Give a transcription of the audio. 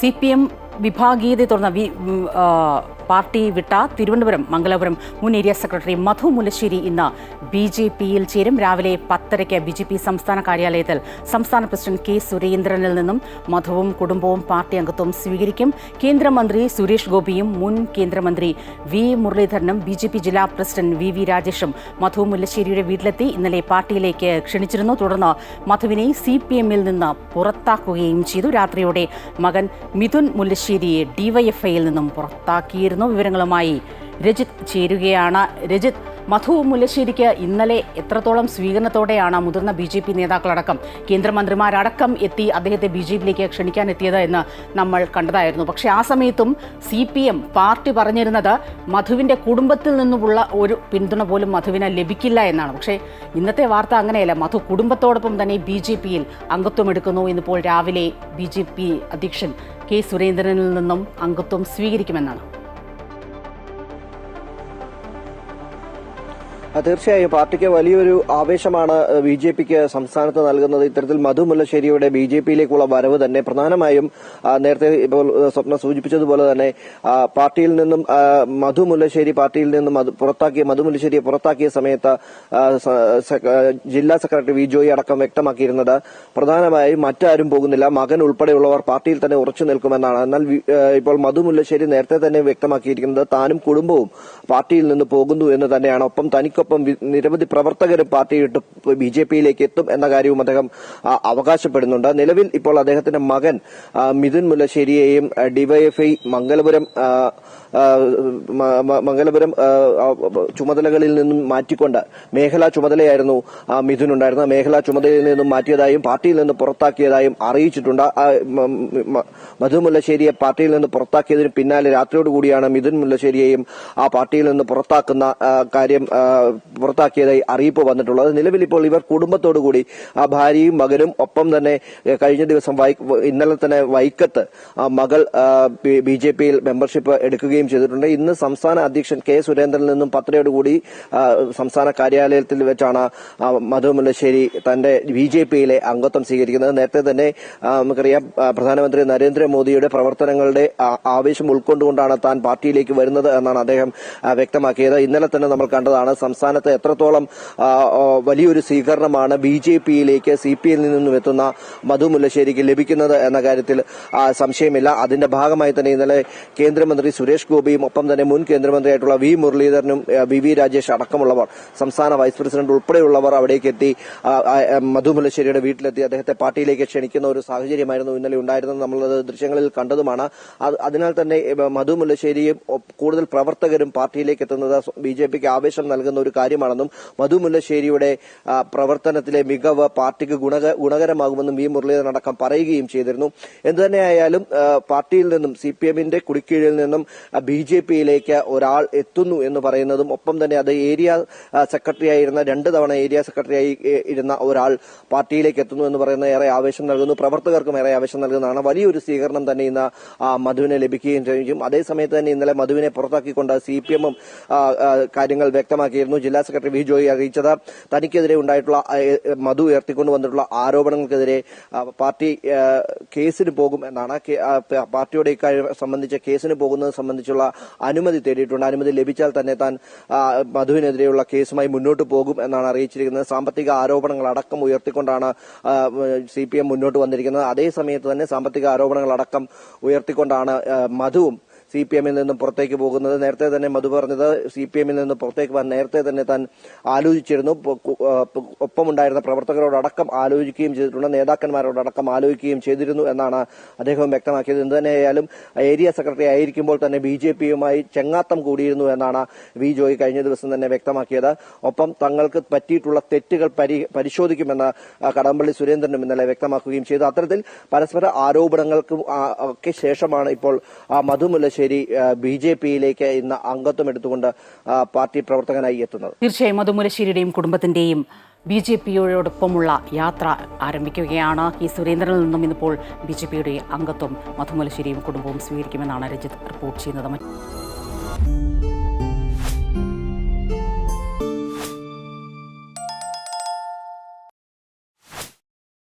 C P M വിഭാഗീയതയെ തുടർന്ന് V- ഉം, ആ, പാർട്ടി വിട്ട തിരുവനന്തപുരം മംഗലാപുരം മുൻ ഏരിയ സെക്രട്ടറി മധു മുല്ലശ്ശേരി ഇന്ന് ബി ജെ പിയിൽ ചേരും. രാവിലെ പത്തരയ്ക്ക് ബി ജെ പി സംസ്ഥാന കാര്യാലയത്തിൽ സംസ്ഥാന പ്രസിഡന്റ് കെ സുരേന്ദ്രനിൽ നിന്നും മധുവും കുടുംബവും പാർട്ടി അംഗത്വം സ്വീകരിക്കും. കേന്ദ്രമന്ത്രി സുരേഷ് ഗോപിയും മുൻ കേന്ദ്രമന്ത്രി വി മുരളീധരനും ബി ജെ പി ജില്ലാ പ്രസിഡന്റ് വി വി രാജേഷും മധു മുല്ലശ്ശേരിയുടെ വീട്ടിലെത്തി ഇന്നലെ പാർട്ടിയിലേക്ക് ക്ഷണിച്ചിരുന്നു. തുടർന്ന് മധുവിനെ സി പി എമ്മിൽ നിന്ന് പുറത്താക്കുകയും ചെയ്തു. രാത്രിയോടെ മകൻ മിഥുൻ മുല്ലശ്ശേരിയെ ഡിവൈഎഫ്ഐയിൽ നിന്നും പുറത്താക്കിയിരുന്നു. വിവരങ്ങളുമായി രജിത് ചേരുകയാണ്. രജിത് മധു മുല്ലശ്ശേരിക്ക് ഇന്നലെ എത്രത്തോളം സ്വീകരണത്തോടെയാണ് മുതിർന്ന ബി ജെ പി നേതാക്കളടക്കം കേന്ദ്രമന്ത്രിമാരടക്കം എത്തി അദ്ദേഹത്തെ ബി ജെ പിയിലേക്ക് ക്ഷണിക്കാൻ എത്തിയത് എന്ന് നമ്മൾ കണ്ടതായിരുന്നു. പക്ഷേ ആ സമയത്തും സി പി എം പാർട്ടി പറഞ്ഞിരുന്നത് മധുവിന്റെ കുടുംബത്തിൽ നിന്നുമുള്ള ഒരു പിന്തുണ പോലും മധുവിന് ലഭിക്കില്ല എന്നാണ്. പക്ഷേ ഇന്നത്തെ വാർത്ത അങ്ങനെയല്ല. മധു കുടുംബത്തോടൊപ്പം തന്നെ ബി ജെ പിയിൽ അംഗത്വം എടുക്കുന്നു ഇന്നിപ്പോൾ രാവിലെ ബി ജെ പി അധ്യക്ഷൻ കെ സുരേന്ദ്രനിൽ നിന്നും അംഗത്വം സ്വീകരിക്കുമെന്നാണ്. തീർച്ചയായും പാർട്ടിക്ക് വലിയൊരു ആവേശമാണ് ബി ജെ പിക്ക് സംസ്ഥാനത്ത് നൽകുന്നത്. ഇത്തരത്തിൽ മധു മുല്ലശ്ശേരിയുടെ ബി ജെ പിയിലേക്കുള്ള വരവ് തന്നെ പ്രധാനമായും നേരത്തെ ഇപ്പോൾ സ്വപ്ന സൂചിപ്പിച്ചതുപോലെ തന്നെ പാർട്ടിയിൽ നിന്നും മധു മുല്ലശ്ശേരി പാർട്ടിയിൽ നിന്നും പുറത്താക്കിയ മധു മുല്ലശ്ശേരിയെ പുറത്താക്കിയ സമയത്ത് ജില്ലാ സെക്രട്ടറി വി ജോയി അടക്കം വ്യക്തമാക്കിയിരുന്നത് പ്രധാനമായും മറ്റാരും പോകുന്നില്ല. മകൻ ഉൾപ്പെടെയുള്ളവർ പാർട്ടിയിൽ തന്നെ ഉറച്ചു നിൽക്കുമെന്നാണ്. എന്നാൽ ഇപ്പോൾ മധു മുല്ലശ്ശേരി നേരത്തെ തന്നെ വ്യക്തമാക്കിയിരിക്കുന്നത് താനും കുടുംബവും പാർട്ടിയിൽ നിന്ന് പോകുന്നു എന്ന് തന്നെയാണ്. ഒപ്പം തനിക്കൊപ്പം വി- നിരവധി പ്രവർത്തകരും പാർട്ടി വിട്ട് ബി ജെ പിയിലേക്ക് എത്തും എന്ന കാര്യവും അദ്ദേഹം അവകാശപ്പെടുന്നുണ്ട്. നിലവിൽ ഇപ്പോൾ അദ്ദേഹത്തിന്റെ മകൻ മിഥുൻ മുല്ലശ്ശേരിയെയും ഡിവൈഎഫ്ഐ മംഗലപുരം മംഗലപുരം ചുമതലകളിൽ നിന്നും മാറ്റിക്കൊണ്ട് മേഖലാ ചുമതലയായിരുന്നു മിഥുൻ ഉണ്ടായിരുന്നത്. മേഖലാ ചുമതലയിൽ നിന്നും മാറ്റിയതായും പാർട്ടിയിൽ നിന്ന് പുറത്താക്കിയതായും അറിയിച്ചിട്ടുണ്ട്. മധു മുല്ലശ്ശേരിയെ പാർട്ടിയിൽ നിന്ന് പുറത്താക്കിയതിന് പിന്നാലെ രാത്രിയോടുകൂടിയാണ് മിഥുൻ മുല്ലശ്ശേരിയെയും ആ പാർട്ടിയിൽ നിന്ന് പുറത്താക്കുന്ന കാര്യം പുറത്താക്കിയതായി അറിയിപ്പ് വന്നിട്ടുള്ളത്. നിലവിൽ ഇപ്പോൾ ഇവർ കുടുംബത്തോടുകൂടി ആ ഭാര്യയും മകനും ഒപ്പം തന്നെ കഴിഞ്ഞ ദിവസം ഇന്നലെ തന്നെ വൈക്കത്ത് മകൾ ബി ജെ പിയിൽ മെമ്പർഷിപ്പ് എടുക്കുകയും ചെയ്തിട്ടുണ്ട്. ഇന്ന് സംസ്ഥാന അധ്യക്ഷൻ കെ സുരേന്ദ്രനിൽ നിന്നും പത്രയോട് കൂടി സംസ്ഥാന കാര്യാലയത്തിൽ വെച്ചാണ് മധു മുല്ലശ്ശേരി തന്റെ ബി ജെ പിയിലെ അംഗത്വം സ്വീകരിക്കുന്നത്. നേരത്തെ തന്നെ നമുക്കറിയാം പ്രധാനമന്ത്രി നരേന്ദ്രമോദിയുടെ പ്രവർത്തനങ്ങളുടെ ആവേശം ഉൾക്കൊണ്ടുകൊണ്ടാണ് താൻ പാർട്ടിയിലേക്ക് വരുന്നത് എന്നാണ് അദ്ദേഹം വ്യക്തമാക്കിയത്. ഇന്നലെ തന്നെ നമ്മൾ കണ്ടതാണ് സംസ്ഥാനത്ത് എത്രത്തോളം വലിയൊരു സ്വീകരണമാണ് ബി ജെ പിയിലേക്ക് സി പി എല്ലിൽ നിന്നും എത്തുന്ന മധു മുല്ലശ്ശേരിക്ക് ലഭിക്കുന്നത് എന്ന കാര്യത്തിൽ സംശയമില്ല. അതിന്റെ ഭാഗമായി തന്നെ ഇന്നലെ കേന്ദ്രമന്ത്രി സുരേഷ് ഗോപിയും ഒപ്പം തന്നെ മുൻ കേന്ദ്രമന്ത്രിയായിട്ടുള്ള വി മുരളീധരനും വി വി രാജേഷ് അടക്കമുള്ളവർ സംസ്ഥാന വൈസ് പ്രസിഡന്റ് ഉൾപ്പെടെയുള്ളവർ അവിടേക്ക് എത്തി മധു മുല്ലശ്ശേരിയുടെ വീട്ടിലെത്തി. അദ്ദേഹത്തെ പാർട്ടിയിലേക്ക് ക്ഷണിക്കുന്ന ഒരു സാഹചര്യമായിരുന്നു ഇന്നലെ ഉണ്ടായിരുന്നത്. നമ്മൾ ദൃശ്യങ്ങളിൽ കണ്ടതുമാണ്. അത് അതിനാൽ തന്നെ മധു മുല്ലശ്ശേരിയും കൂടുതൽ പ്രവർത്തകരും പാർട്ടിയിലേക്ക് എത്തുന്നത് ബി ജെ പിക്ക് ആവേശം നൽകുന്ന ഒരു കാര്യമാണെന്നും മധു മുല്ലശ്ശേരിയുടെ പ്രവർത്തനത്തിലെ മികവ് പാർട്ടിക്ക് ഗുണക ഗുണകരമാകുമെന്നും വി മുരളീധരൻ അടക്കം പറയുകയും ചെയ്തിരുന്നു. എന്തുതന്നെയായാലും പാർട്ടിയിൽ നിന്നും സി പി എമ്മിന്റെ കുടിക്കീഴിൽ നിന്നും ബി ജെ പിയിലേക്ക് ഒരാൾ എത്തുന്നു എന്ന് പറയുന്നതും ഒപ്പം തന്നെ അത് ഏരിയ സെക്രട്ടറി ആയിരുന്ന രണ്ട് തവണ ഏരിയ സെക്രട്ടറി ആയി ഇരുന്ന ഒരാൾ പാർട്ടിയിലേക്ക് എത്തുന്നു എന്ന് പറയുന്ന ഏറെ ആവേശം നൽകുന്നു. പ്രവർത്തകർക്കും ഏറെ ആവേശം നൽകുന്നതാണ്. വലിയൊരു സ്വീകരണം തന്നെ ഇന്ന് മധുവിനെ ലഭിക്കുകയും ചെയ്യും. അതേസമയത്ത് തന്നെ ഇന്നലെ മധുവിനെ പുറത്താക്കിക്കൊണ്ട് സി പി എമ്മും കാര്യങ്ങൾ വ്യക്തമാക്കിയിരുന്നു. ജില്ലാ സെക്രട്ടറി വി ജോയി അറിയിച്ചത്. തനിക്കെതിരെ ഉണ്ടായിട്ടുള്ള മധു ഉയർത്തിക്കൊണ്ടു വന്നിട്ടുള്ള ആരോപണങ്ങൾക്കെതിരെ പാർട്ടി കേസിന് പോകും എന്നാണ്. പാർട്ടിയുടെ ഇക്കാര്യം സംബന്ധിച്ച കേസിന് പോകുന്നത് സംബന്ധിച്ചുള്ള അനുമതി തേടിയിട്ടുണ്ട്. അനുമതി ലഭിച്ചാൽ തന്നെ താൻ മധുവിനെതിരെയുള്ള കേസുമായി മുന്നോട്ട് പോകും എന്നാണ് അറിയിച്ചിരിക്കുന്നത്. സാമ്പത്തിക ആരോപണങ്ങൾ അടക്കം ഉയർത്തിക്കൊണ്ടാണ് സി പി എം മുന്നോട്ട് വന്നിരിക്കുന്നത്. അതേ സമയത്ത് തന്നെ സാമ്പത്തിക ആരോപണങ്ങൾ അടക്കം ഉയർത്തിക്കൊണ്ടാണ് മധുവും സി പി എമ്മിൽ നിന്നും പുറത്തേക്ക് പോകുന്നത്. നേരത്തെ തന്നെ മധു പറഞ്ഞത് സി പി എമ്മിൽ നിന്ന് പുറത്തേക്ക് പോകാൻ നേരത്തെ തന്നെ താൻ ആലോചിച്ചിരുന്നു. ഒപ്പമുണ്ടായിരുന്ന പ്രവർത്തകരോടക്കം ആലോചിക്കുകയും ചെയ്തിട്ടുണ്ട്. നേതാക്കന്മാരോടക്കം ആലോചിക്കുകയും ചെയ്തിരുന്നു എന്നാണ് അദ്ദേഹം വ്യക്തമാക്കിയത്. എന്തുതന്നെയായാലും ഏരിയ സെക്രട്ടറി ആയിരിക്കുമ്പോൾ തന്നെ ബി ജെ പിയുമായി ചെങ്ങാത്തം കൂടിയിരുന്നു എന്നാണ് വി ജോയ് കഴിഞ്ഞ ദിവസം തന്നെ വ്യക്തമാക്കിയത്. ഒപ്പം തങ്ങൾക്ക് പറ്റിയിട്ടുള്ള തെറ്റുകൾ പരി പരിശോധിക്കുമെന്ന് കടമ്പള്ളി സുരേന്ദ്രനും ഇന്നലെ വ്യക്തമാക്കുകയും ചെയ്തു. അത്തരത്തിൽ പരസ്പര ആരോപണങ്ങൾക്കും ഒക്കെ ശേഷമാണ് ഇപ്പോൾ ആ, മുല്ലശ്ശേരി ബി ജെ പിയിലേക്ക് ഇന്ന് അംഗത്വം എടുത്തുകൊണ്ട് പാർട്ടി പ്രവർത്തകനായി എത്തുന്നത്. തീർച്ചയായും മധുമുരശ്ശേരിയുടെയും കുടുംബത്തിന്റെയും ബി ജെ പിയോടൊപ്പമുള്ള യാത്ര ആരംഭിക്കുകയാണ്. ഈ സുരേന്ദ്രനിൽ നിന്നും ഇന്നിപ്പോൾ ബി ജെ പിയുടെ അംഗത്വം മധുമുലശ്ശേരിയും കുടുംബവും സ്വീകരിക്കുമെന്നാണ് രജിത് റിപ്പോർട്ട് ചെയ്യുന്നത്.